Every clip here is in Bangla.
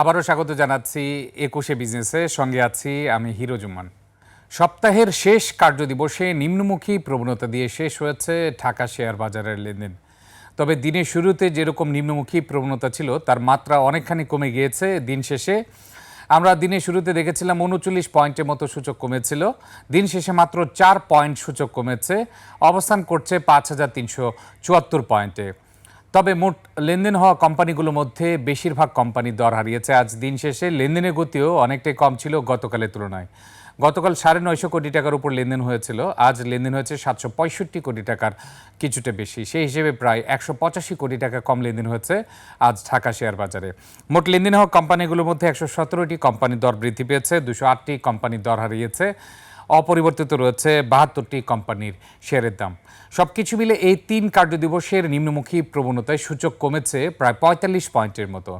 আবারও স্বাগত জানাচ্ছি একুশে বিজনেসে। সঙ্গে আছি আমি হিরো জুম্মান। সপ্তাহের শেষ কার্যদিবসে নিম্নমুখী প্রবণতা দিয়ে শেষ হয়েছে ঢাকা শেয়ার বাজারের লেনদেন। তবে দিনের শুরুতে যেরকম নিম্নমুখী প্রবণতা ছিল, তার মাত্রা অনেকখানি কমে গিয়েছে দিন শেষে। আমরা দিনের শুরুতে দেখেছিলাম উনচল্লিশ পয়েন্টের মতো সূচক কমেছিল। দিন শেষে মাত্র চার পয়েন্ট সূচক কমেছে। অবস্থান করছে পাঁচ হাজার তিনশো চুয়াত্তর পয়েন্টে। তবে মোট লেনদেন হওয়া কোম্পানিগুলোর মধ্যে বেশিরভাগ কোম্পানির দর হারিয়েছে। আজ দিন শেষে লেনদেনের গতিও অনেকটাই কম ছিল গতকালের তুলনায়। গতকাল সাড়ে নয়শো কোটি টাকার উপর লেনদেন হয়েছিল। আজ লেনদেন হয়েছে সাতশো পঁয়ষট্টি কোটি টাকার কিছুটা বেশি। সেই হিসেবে প্রায় একশো পঁচাশি কোটি টাকা কম লেনদেন হয়েছে আজ ঢাকা শেয়ার বাজারে। মোট লেনদেন হওয়া কোম্পানিগুলোর মধ্যে একশো সতেরোটি কোম্পানির দর বৃদ্ধি পেয়েছে, দুশো আটটি কোম্পানির দর হারিয়েছে। অপরিবর্তিত রয়েছে বাহাত্তরটি কোম্পানির শেয়ারের দাম। সবকিছু মিলে এই তিন কার্যদিবসের নিম্নমুখী প্রবণতায় সূচক কমেছে প্রায় পঁয়তাল্লিশ পয়েন্টের মতো।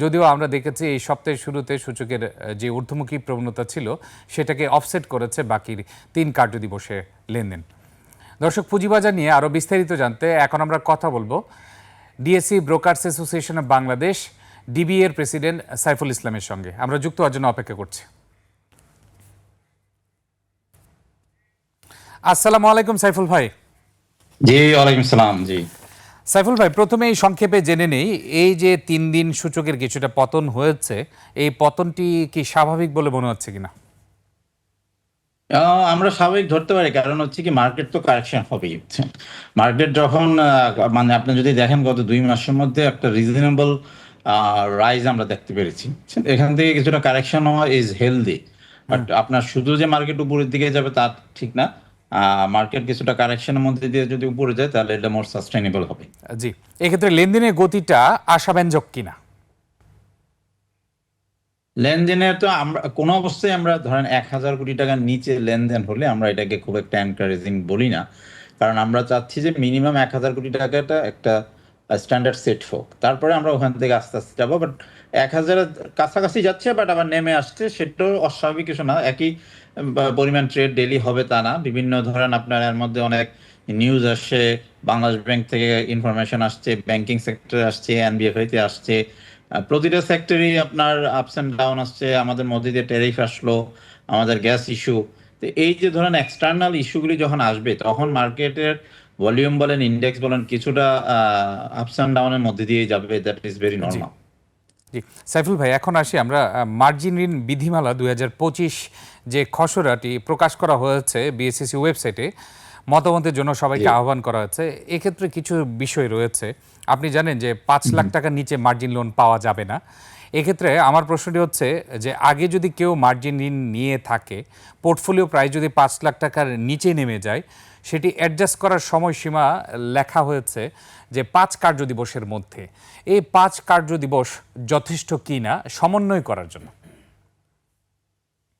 যদিও আমরা দেখেছি এই সপ্তাহের শুরুতে সূচকের যে ঊর্ধ্বমুখী প্রবণতা ছিল, সেটাকে অফসেট করেছে বাকির তিন কার্যদিবসে লেনদেন। দর্শক, পুঁজিবাজার নিয়ে আরও বিস্তারিত জানতে এখন আমরা কথা বলব। DSC brokers association of Bangladesh, ডিবিএর president Saiful ইসলামের সঙ্গে। আমরা যুক্ত হওয়ার জন্য অপেক্ষা করছি। আসসালামু আলাইকুম সাইফুল ভাই। জি ওয়ালাইকুম সালাম জি। সাইফুল ভাই প্রথমে এই সংক্ষেপে জেনে নেই এই যে তিন দিন সূচকের কিছুটা পতন হয়েছে এই পতনটি কি স্বাভাবিক বলে মনে হচ্ছে কিনা? আমরা স্বাভাবিক ধরতে পারি কারণ হচ্ছে কি মার্কেট তো কারেকশন হবেই। মার্কেট যখন মানে আপনি যদি দেখেন গত দুই মাসের মধ্যে একটা রিজনেবল রাইজ আমরা দেখতে পেরেছি। এখান থেকে কিছুটা কারেকশন হওয়া ইজ হেলদি বাট আপনার শুধু যে মার্কেট উপরের দিকে যাবে তা ঠিক না মার্কেট কিছুটা কারেকশনের মধ্যে দিয়ে যদি উপরে যায় তাহলে এটা মোর সাস্টেনেবল হবে। জি। এক্ষেত্রে লেনদেনের গতিটা আশাব্যঞ্জক কিনা? লেনদেনের তো আমরা কোনো অবস্থায় আমরা ধরেন এক হাজার কোটি টাকার নিচে লেনদেন হলে আমরা এটাকে খুব একটা এনকারেজিং বলি না। কারণ আমরা চাচ্ছি যে মিনিমাম এক হাজার কোটি টাকাটা একটা স্ট্যান্ডার্ড সেট হোক। তারপরে আমরা ওখান থেকে আস্তে আস্তে যাব বাট এক হাজারের কাছাকাছি যাচ্ছে বাট আবার নেমে আসছে। সেটাও অস্বাভাবিক কিছু না। একই পরিমাণ ট্রেড ডেলি হবে তা না। বিভিন্ন ধরেন আপনার এর মধ্যে অনেক নিউজ আসছে। বাংলাদেশ ব্যাংক থেকে ইনফরমেশন আসছে ব্যাংকিং সেক্টরে আসছে এনবিএফআই তে আসছে। প্রতিটা সেক্টরই আপনার আপস এন্ড ডাউন আসছে। আমাদের মধ্যে দিয়ে ট্যারিফ আসলো আমাদের গ্যাস ইস্যু তো এই যে ধরেন এক্সটার্নাল ইস্যুগুলি যখন আসবে তখন মার্কেটের ভলিউম বলেন ইন্ডেক্স বলেন কিছুটা আপস এন্ড ডাউনের মধ্যে দিয়ে যাবে। দ্যাট ইজ ভেরি নর্মাল জি সাইফুল ভাই এখন আসি আমরা মার্জিন ঋণ বিধিমালা দু হাজার পঁচিশ যে খসড়াটি প্রকাশ করা হয়েছে বিএসসিসি ওয়েবসাইটে মতামতের জন্য সবাইকে আহ্বান করা হয়েছে এক্ষেত্রে কিছু বিষয় রয়েছে। আপনি জানেন যে পাঁচ লাখ টাকার নিচে মার্জিন লোন পাওয়া যাবে না। এক্ষেত্রে আমার প্রশ্নটি হচ্ছে যে আগে যদি কেউ মার্জিন ঋণ নিয়ে থাকে পোর্টফোলিও প্রায় যদি পাঁচ লাখ টাকার নিচে নেমে যায় সেটি অ্যাডজাস্ট করার সময়সীমা লেখা হয়েছে যে পাঁচ কার্যদিবসের মধ্যে। এই পাঁচ কার্যদিবস যথেষ্ট কি না, সমন্বয় করার জন্য।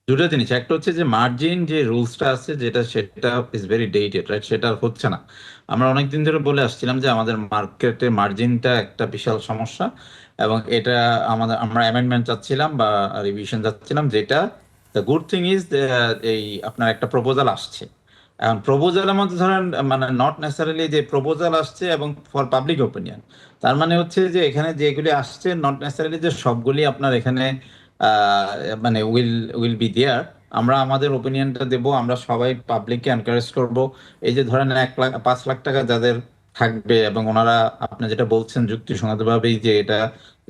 দুটো জিনিস। একটা হচ্ছে যে মার্জিন যে রুলসটা আছে, যেটা সেটা ইজ ভেরি ডেটেড রাইট সেটা হচ্ছে না। আমরা অনেকদিন ধরে বলে আসছিলাম যে আমাদের মার্কেটে মার্জিনটা একটা বিশাল সমস্যা এবং এটা আমাদের, আমরা অ্যামেন্ডমেন্ট চাচ্ছিলাম বা রিভিশন চাচ্ছিলাম, যেটা দ্য গুড থিং ইজ এই আপনার একটা প্রপোজাল আসছে। এখন প্রপোজালের মধ্যে ধরেন মানে নট নেসারিলি যে প্রপোজাল আসছে এবং ফর পাবলিক ওপিনিয়ন তার মানে হচ্ছে যে এখানে যেগুলি আসছে নট নেসারিলি যে সবগুলি আপনার এখানে মানে উইল উইল বি দেয়ার আমরা আমাদের ওপিনিয়নটা দেব, আমরা সবাই পাবলিককে এনকারেজ করব। এই যে ধরেন এক লাখ, পাঁচ লাখ টাকা যাদের থাকবে এবং ওনারা আপনি যেটা বলছেন যুক্তিসঙ্গতভাবেই যে এটা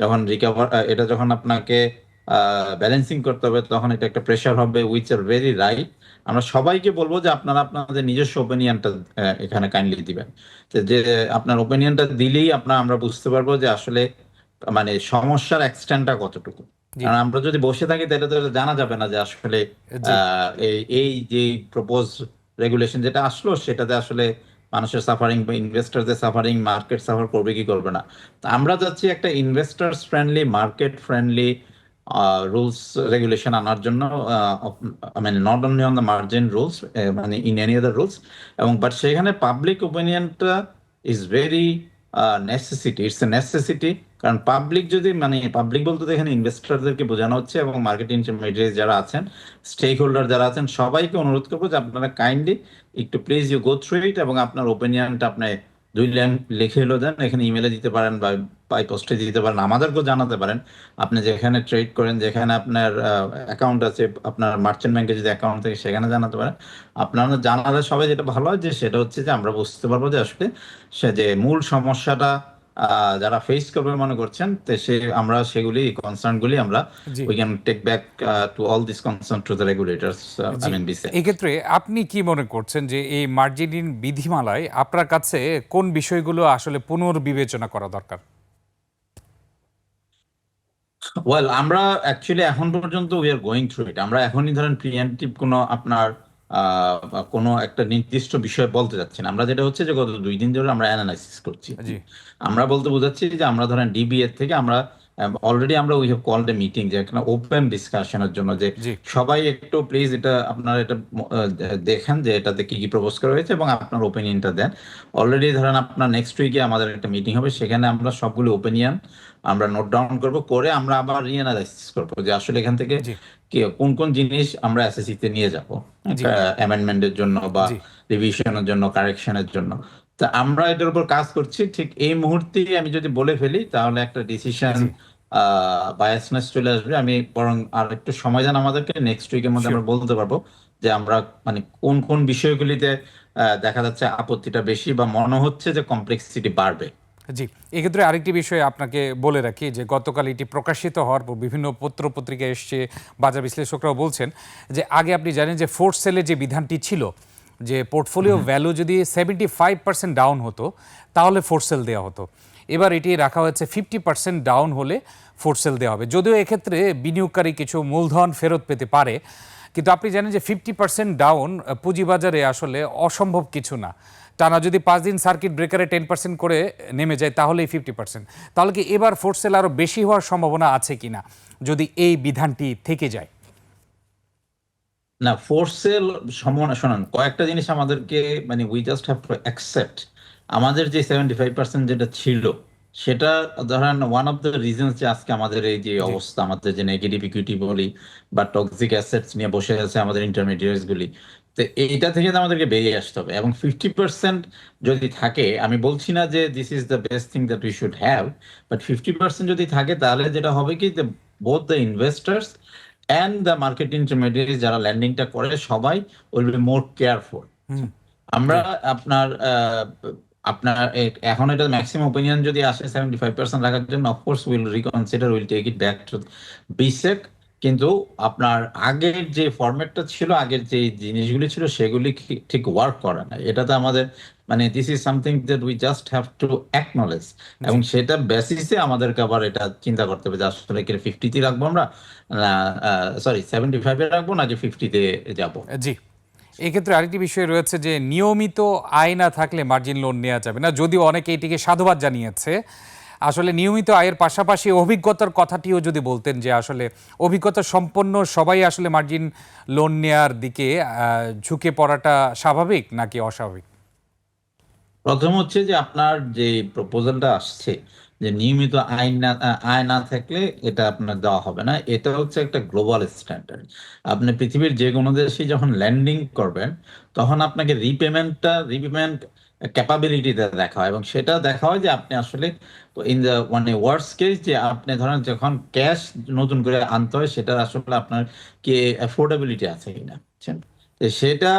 যখন রিকভার এটা যখন আপনাকে ব্যালেন্সিং করতে হবে, তখন এটা একটা প্রেশার হবে উইচ আর ভেরি রাইট আমরা সবাইকে বলব যে আপনারা আপনাদের নিজস্ব ওপিনিয়নটা এখানে কাইন্ডলি দিবেন। যে আপনার ওপিনিয়নটা দিলেই আপনার আমরা বুঝতে পারব যে আসলে মানে সমস্যার এক্সটেন্টটা কতটুকু। কারণ আমরা যদি বসে থাকি তাহলে তো জানা যাবে না যে আসলে আহ, এই যে প্রপোজ রেগুলেশন যেটা আসলো সেটাতে আসলে মানুষের সাফারিং বা ইনভেস্টারদের সাফারিং মার্কেট সাফার করবে কি করবে না। আমরা যাচ্ছি একটা investors friendly market friendly rules regulation আনার জন্য মানে not only on the margin rules মানে ইন এনি আদার রুলস এবং বাট সেখানে public ওপিনিয়নটা is very necessity it's a necessity কারণ পাবলিক যদি মানে পাবলিক বলতে তো এখানে ইনভেস্টরদেরকে বোঝানো হচ্ছে এবং মার্কেট ইন্টারমিডিয়েট যারা আছেন স্টেক হোল্ডার যারা আছেন, সবাইকে অনুরোধ করব যে আপনারা কাইন্ডলি একটু please you go through it এবং আপনার ওপিনিয়নটা আপনি দুই লাইন লিখে হলো দেন, এখানে ইমেলে দিতে পারেন বা বাই পোস্টে দিতে পারেন আমাদেরকেও জানাতে পারেন। আপনি যেখানে ট্রেড করেন যেখানে আপনার অ্যাকাউন্ট আছে আপনার মার্চেন্ট ব্যাংকে যদি অ্যাকাউন্ট থাকে সেখানে জানাতে পারেন। আপনারা জানালে সবাই যেটা ভালো হয় যে সেটা হচ্ছে যে আমরা বুঝতে পারব যে আসলে সে যে মূল সমস্যাটা যারা ফেস করবে মনে করছেন তো সে আমরা সেগুলি কনসার্ন গুলি আমরা we can take back to all this concern to the regulators I mean বিসে এক্ষেত্রে আপনি কি মনে করছেন যে এই মার্জিনিন বিধিমালায় আপনার কাছে কোন বিষয়গুলো আসলে পুনর্বিবেচনা করা দরকার? ওয়েল আমরা অ্যাকচুয়ালি এখন পর্যন্ত we are going through it আমরা এখনই ধরেন প্রিএমটিভ কোনো আপনার আহ, কোনো একটা নির্দিষ্ট বিষয় বলতে যাচ্ছি না। আমরা যেটা হচ্ছে যে গত দুই দিন ধরে আমরা অ্যানালাইসিস করছি। আমরা বলতে বোঝাচ্ছি যে আমরা ধরেন ডিবিএ থেকে আমরা অলরেডি আমরা we have called a meeting যে এখানে ওপেন ডিসকাশনের জন্য যে সবাই একটু প্লিজ এটা আপনারা এটা দেখেন যে এটাতে কি কি প্রপোজ করা হয়েছে এবং আপনার ওপিনিয়নটা দেন। অলরেডি ধরেন আপনার নেক্সট উইকে আমাদের একটা মিটিং হবে সেখানে আমরা সবগুলো ওপিনিয়ন আমরা নোট ডাউন করব করে আমরা আবার রিঅ্যানালাইসিস করব যে আসলে এখান থেকে কি কোন কোন জিনিস আমরা এসএসসি তে নিয়ে যাব। অ্যামেন্ডমেন্টের জন্য বা রিভিশনের জন্য কারেকশনের জন্য। তা আমরা এটার উপর কাজ করছি। ঠিক এই মুহূর্তে আমি যদি বলে ফেলি তাহলে একটা ডিসিশন বায়াসনেস চলে আসবে। আমি বরং আর একটু সময় দেন আমাদেরকে নেক্সট উইকের মধ্যে আমরা বলতে পারব যে আমরা মানে কোন কোন বিষয়গুলিতে দেখা যাচ্ছে আপত্তিটা বেশি বা মনে হচ্ছে যে কমপ্লেক্সিটি বাড়বে। জি এক্ষেত্রে আরেকটি বিষয় আপনাকে বলে রাখি যে গতকাল এটি প্রকাশিত হওয়ার পর বিভিন্ন পত্র পত্রিকায় এসছে বাজার বিশ্লেষকরাও বলছেন যে আগে আপনি জানেন যে ফোর্থ সেলের যে বিধানটি ছিল যে পোর্টফোলিও ভ্যালু যদি সেভেন্টি ফাইভ পার্সেন্ট ডাউন হতো তাহলে ফোর্থ সেল দেওয়া হতো। এবার এটি রাখা হয়েছে ফিফটি পার্সেন্ট ডাউন হলে ফোর্থ সেল দেওয়া হবে। যদিও এক্ষেত্রে বিনিয়োগকারী কিছু মূলধন ফেরত পেতে পারে কিন্তু আপনি জানেন যে ফিফটি পার্সেন্ট ডাউন পুঁজিবাজারে আসলে অসম্ভব কিছু না। টানা যদি পাঁচ দিন সার্কিট ব্রেকারে টেন পার্সেন্ট করে নেমে যায় তাহলেই ফিফটি পার্সেন্ট তাহলে কি এবার ফোর্থ সেল আরও বেশি হওয়ার সম্ভাবনা আছে কিনা যদি এই বিধানটি থেকে যায়? না ফোর্সেল সমান শোনান কয়েকটা জিনিস আমাদেরকে মানে we just have to accept আমাদের যে সেভেন্টি ফাইভ পার্সেন্ট যেটা ছিল সেটা ধরেন ওয়ান অফ দ্য রিজনস যে আজকে আমাদের এই যে অবস্থা আমাদের যে নেগেটিভ ইকুইটি বলি বা টক্সিক অ্যাসেটস নিয়ে বসে আছে আমাদের ইন্টারমিডিয়েটস গুলি তো এইটা থেকে তো আমাদেরকে বেরিয়ে আসতে হবে। এবং ফিফটি পার্সেন্ট যদি থাকে আমি বলছি না যে this is the best thing that we should have but fifty percent যদি থাকে তাহলে যেটা হবে কি both the investors and the market intermediate যারা ল্যান্ডিংটা করে সবাই উইল বি মোর কেয়ারফুল আমরা আপনার আপনার এখন এটা ম্যাক্সিমাম ওপিনিয়ন যদি আসে সেভেন্টি ফাইভ পার্সেন্ট রাখার জন্য of course will reconsider will take it back to BSEC কিন্তু আপনার আগের যে ফরম্যাটটা ছিল আগের যে জিনিসগুলি ছিল সেগুলি ঠিক ওয়ার্ক করে না। এটাতে আমাদের মানে this is something that we just have to acknowledge এবং সেটা বেসিসে আমাদেরকে আবার এটা চিন্তা করতে হবে যে আসলে কি ফিফটিতে রাখব আমরা? সরি সেভেন্টি ফাইভে রাখব নাকি ফিফটিতে যাব? জি। এক্ষেত্রে আরেকটি বিষয় রয়েছে যে নিয়মিত আয় না থাকলে মার্জিন লোন নেওয়া যাবে না। যদিও অনেকে এটিকে সাধুবাদ জানিয়েছে আসলে নিয়মিত আয়ের পাশাপাশি অভিজ্ঞতার কথাটিও যদি বলতেন যে আসলে অভিজ্ঞতা সম্পন্ন সবাই আসলে মার্জিন লোন নেওয়ার দিকে ঝুঁকে পড়াটা স্বাভাবিক নাকি অস্বাভাবিক? প্রথম হচ্ছে যে আপনার যে প্রপোজালটা আসছে যে নিয়মিত আইন না, আয় না থাকলে এটা আপনার দেওয়া হবে না, এটা হচ্ছে একটা গ্লোবাল স্ট্যান্ডার্ড আপনি পৃথিবীর যে কোনো দেশে যখন ল্যান্ডিং করবেন, তখন আপনাকে রিপেমেন্টটা রিপেমেন্ট ক্যাপাবিলিটিটা দেখা হয়। এবং সেটা দেখা হয় যে আপনি আসলে ইন দ্য মানে ওয়ার্স্ট কেস যে আপনি ধরেন যখন ক্যাশ নতুন করে আনতে হয়, সেটা আসলে আপনার কি অ্যাফোর্ডেবিলিটি আছে কিনা, বুঝছেন? সেটা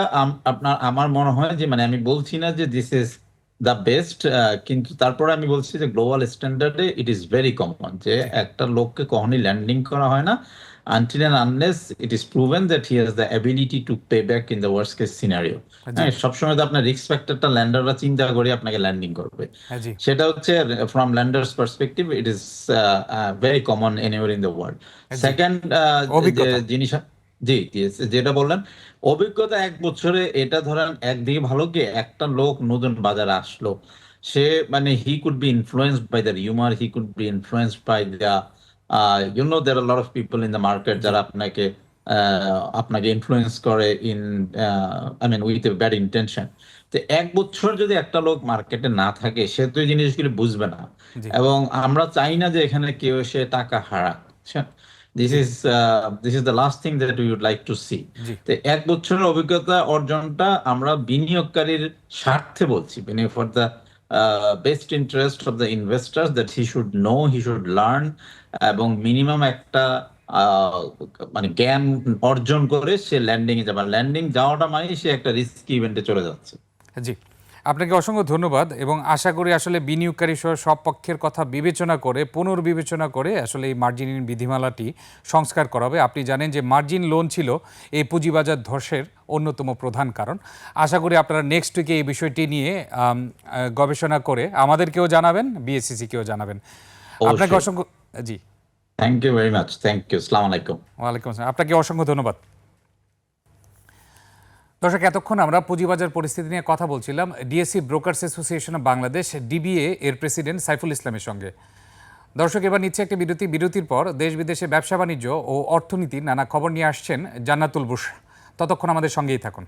আপনার, আমার মনে হয় যে মানে আমি বলছি না যে দিস ইজ দ্য বেস্ট কিন্তু তারপরে আমি বলছি যে গ্লোবাল স্ট্যান্ডার্ডে ইট ইজ ভেরি কমন যে একটা লোককে কখনই ল্যান্ডিং করা হয় না। Until and unless it is proven that he has the ability to pay back in the worst case scenario জি হ্যাঁ সবসময় তো আপনার রিস্ক ফ্যাক্টরটা ল্যান্ডাররা চিন্তা করে আপনাকে ল্যান্ডিং করবে। হ্যাঁ, সেটা হচ্ছে from lenders perspective it is very common anywhere in the world second জিনিস জি যেটা বললেন অভিজ্ঞতা এক বছরে এটা ধরেন একদিকে ভালো কি একটা লোক নতুন বাজারে আসলো। সে মানে he could be influenced by the rumour he could be influenced by the you know there are lot of people in the market যারা আপনাকে আহ, আপনাকে ইনফ্লুয়েন্স করে in I mean with a bad intention তো এক বছর যদি একটা লোক মার্কেটে না থাকে সে তো এই জিনিসগুলি বুঝবে না। এবং আমরা চাই না যে এখানে কেউ এসে টাকা হারাক। This is this is the last thing that we would like to see তো এক বছরের অভিজ্ঞতা অর্জনটা আমরা বিনিয়োগকারীর স্বার্থে বলছি। বিনিয়োগ for the best interest of the investors that he should know he should learn এবং মিনিমাম একটা আহ, মানে জ্ঞান অর্জন করে সে ল্যান্ডিং এ যাবে ল্যান্ডিং যাওয়াটা মানে সে একটা রিস্কি ইভেন্টে চলে যাচ্ছে। জি। আপনাকে অসংখ্য ধন্যবাদ এবং আশা করি আসলে বিনিয়োগকারী সহ সব পক্ষের কথা বিবেচনা করে পুনর্বিবেচনা করে আসলে এই মার্জিন বিধিমালাটি সংস্কার করা হবে আপনি জানেন যে মার্জিন লোন ছিল এই পুঁজিবাজার ধসের অন্যতম প্রধান কারণ। আশা করি আপনারা নেক্সট উইকে এই বিষয়টি নিয়ে গবেষণা করে আমাদেরকেও জানাবেন বিএসসিসিকেও জানাবেন। আপনাকে। অসংখ্য জি। Thank you very much thank you সালাম আলাইকুম ওয়ালাইকুম আসসালাম। আপনাকে অসংখ্য ধন্যবাদ। দর্শক, এতক্ষণ আমরা পুঁজিবাজার পরিস্থিতি নিয়ে কথা বলছিলাম। DSC brokers association of Bangladesh, DBA এর প্রেসিডেন্ট সাইফুল ইসলামের সঙ্গে। দর্শক, এবার নিচ্ছে একটি বিরতি। বিরতির পর দেশ বিদেশে ব্যবসা বাণিজ্য ও অর্থনীতি নানা খবর নিয়ে আসছেন জান্নাতুল বুশ ততক্ষণ আমাদের সঙ্গেই থাকুন।